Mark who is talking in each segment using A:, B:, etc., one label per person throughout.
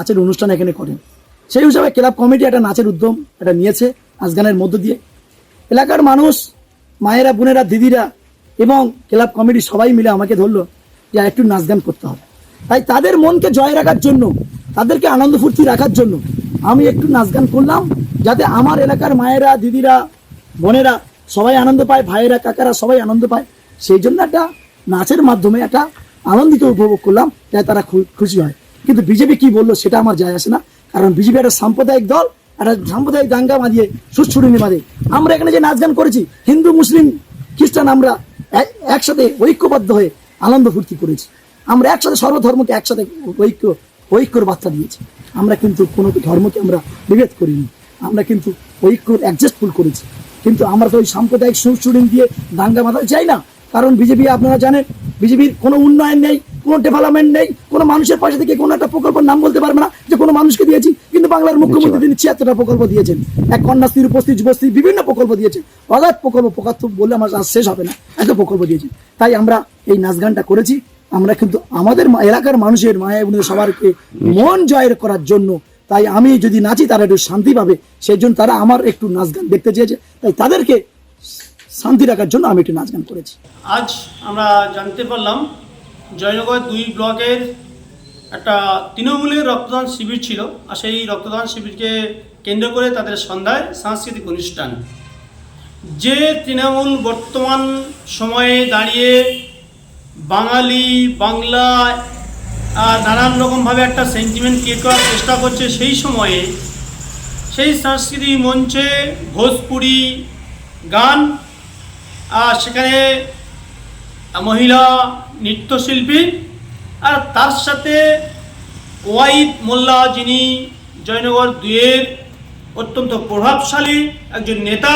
A: নাচের অনুষ্ঠান এখানে করেন। সেই হিসাবে ক্লাব কমিটি একটা নাচের উদ্যম এটা নিয়েছে নাচ গানের মধ্য দিয়ে। এলাকার মানুষ, মায়েরা, বোনেরা, দিদিরা এবং ক্লাব কমিটি সবাই মিলে আমাকে ধরলো যে একটু নাচ গান করতে হবে। তাই তাদের মনকে জয় রাখার জন্য, তাদেরকে আনন্দ ফুর্তি রাখার জন্য আমি একটু নাচ গান করলাম, যাতে আমার এলাকার মায়েরা, দিদিরা, বোনেরা সবাই আনন্দ পায়, ভাইয়েরা, কাকারা সবাই আনন্দ পায়। সেই জন্য একটা নাচের মাধ্যমে একটা আনন্দিত উপভোগ করলাম, যাতে তারা খুশি হয়। কিন্তু বিজেপি কি বলল সেটা আমার যায় আসে না। কারণ বিজেপি একটা সাম্প্রদায়িক দল, একটা সাম্প্রদায়িক দাঙ্গা বাঁধিয়ে সুচ্ছুরিনি বাঁধে আমরা এখানে যে নাচ গান করেছি, হিন্দু, মুসলিম, খ্রিস্টান, আমরা এক- একসাথে ঐক্যবদ্ধ হয়ে আনন্দ ফুর্তি করেছি। আমরা একসাথে সর্বধর্মকে একসাথে ঐক্য, ঐক্যর বার্তা দিয়েছি। আমরা কিন্তু কোনো ধর্মকে আমরা বিভেদ করিনি। আমরা কিন্তু ঐক্যর অ্যাডজাস্টফুল করেছি। কিন্তু আমরা তো ওই সাম্প্রদায়িক সুরচুরিং দিয়ে দাঙ্গা বাঁধা চাই না। কারণ বিজেপি, আপনারা জানেন, বিজেপির কোনো উন্নয়ন নেই। কোনো ডেভেলপমেন্ট নেই কোনো মানুষের পাশে থেকে কোনো একটা প্রকল্পের নাম বলতে পারবে না যে কোনো মানুষকে দিয়েছি। কিন্তু বাংলার মুখ্যমন্ত্রী তিনি ছিয়াত্তরটা প্রকল্প দিয়েছেন। এক কন্যাশ্রী উপস্থিত যুবশ্রী বিভিন্ন প্রকল্প দিয়েছেন। অগাধ প্রকল্প প্রকাত্য বললে আমার আজ শেষ হবে না। এত প্রকল্প দিয়েছে তাই আমরা এই নাচ গানটা করেছি। আমরা কিন্তু আমাদের এলাকার মানুষের মায়া বোনের সবারকে মন জয়ের করার জন্য তাই আমি যদি নাচি তারা একটু শান্তি পাবে। সেই জন্য তারা আমার একটু নাচ গান দেখতে চেয়েছে। তাই তাদেরকে শান্তি রাখার জন্য আমি একটু নাচ গান করেছি।
B: আজ আমরা জানতে পারলাম জয়নগর দুই ব্লকের একটা তৃণমূলের রক্তদান শিবির ছিল আর সেই রক্তদান শিবিরকে কেন্দ্র করে তাদের সন্ধ্যায় সাংস্কৃতিক অনুষ্ঠান। যে তৃণমূল বর্তমান সময়ে দাঁড়িয়ে বাঙালি, বাংলা নানান রকমভাবে একটা সেন্টিমেন্ট ক্রিয়েট করার চেষ্টা করছে সেই সময়ে সেই সাংস্কৃতিক মঞ্চে ভোজপুরি গান আর সেখানে মহিলা নৃত্যশিল্পী আর তার সাথে ওয়াইদ মোল্লা যিনি জয়নগর দুয়ের অত্যন্ত প্রভাবশালী একজন নেতা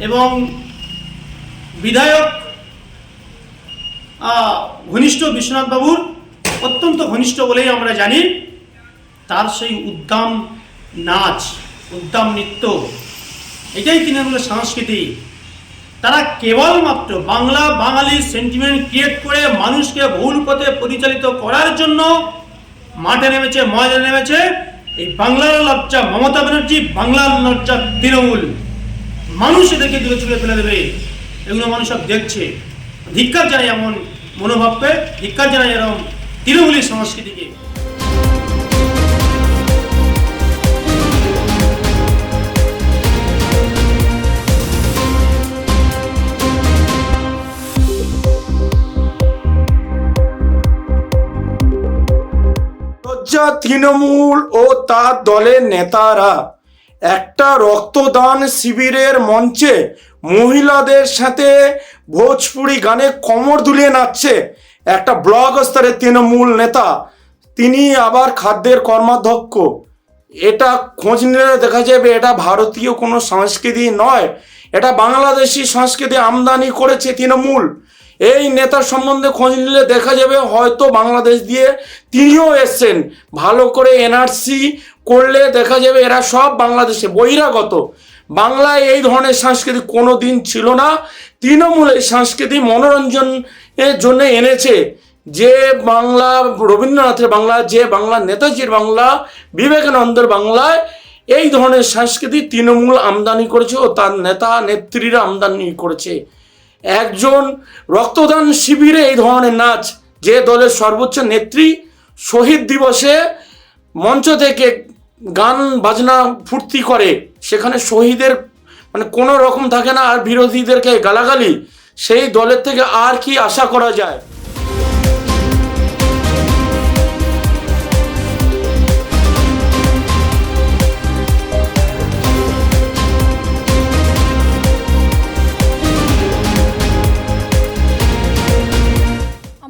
B: এবং বিধায়ক ঘনিষ্ঠ বিশ্বনাথ বাবুর অত্যন্ত ঘনিষ্ঠ বলেই আমরা জানি, তার সেই উদ্দাম নাচ, উদ্দাম নৃত্য, এটাই তৃণমূলের সংস্কৃতি তারা কেবলমাত্র বাংলা বাঙালি সেন্টিমেন্ট ক্রিয়েট করে মানুষকে ভুল পথে পরিচালিত করার জন্য মাঠে নেমেছে, ময়দানে নেমেছে এই বাংলার লজ্জা মমতা ব্যানার্জি, বাংলার লজ্জা তৃণমূল। মানুষ এদেরকে দূরে ছুড়ে ফেলে দেবে। এগুলো মানুষ সব দেখছে। ধিক্কার জানাই এমন মনোভাবকে, ধিক্কার জানাই এরকম তৃণমূলের সংস্কৃতিকে।
C: লজ্জা তৃণমূল ও তার দলের নেতারা একটা রক্তদান শিবিরের মঞ্চে মহিলাদের সাথে ভোজপুরি গানে কমর দুলিয়ে নাচছে একটা ব্লক স্তরের তৃণমূল নেতা। তিনি আবার খাদ্যের কর্মাধ্যক্ষ। এটা খোঁজ নিলে দেখা যাবে এটা ভারতীয় কোনো সংস্কৃতি নয়, এটা বাংলাদেশি সংস্কৃতি আমদানি করেছে তৃণমূল। এই নেতার সম্বন্ধে খোঁজ নিলে দেখা যাবে হয়তো বাংলাদেশ দিয়ে তিনিও এসছেন। ভালো করে এনআরসি করলে দেখা যাবে এরা সব বাংলাদেশে বহিরাগত। বাংলায় এই ধরনের সংস্কৃতি কোনো দিন ছিল না। তৃণমূল এই সংস্কৃতি মনোরঞ্জনের জন্য এনেছে যে বাংলা, রবীন্দ্রনাথের বাংলা, যে বাংলা, নেতাজির বাংলা, বিবেকানন্দের বাংলায় এই ধরনের সংস্কৃতি তৃণমূল আমদানি করেছে ও তার নেতা, নেত্রীরা আমদানি করেছে। একজন রক্তদান শিবিরে এই ধরনের নাচ যে দলের সর্বোচ্চ নেত্রী শহীদ দিবসে মঞ্চ থেকে গান, বাজনা, ফুর্তি করে, সেখানে শহীদের মানে কোনো রকম থাকে না আর বিরোধীদেরকে গালাগালি, সেই দলের থেকে আর কি আশা করা যায়?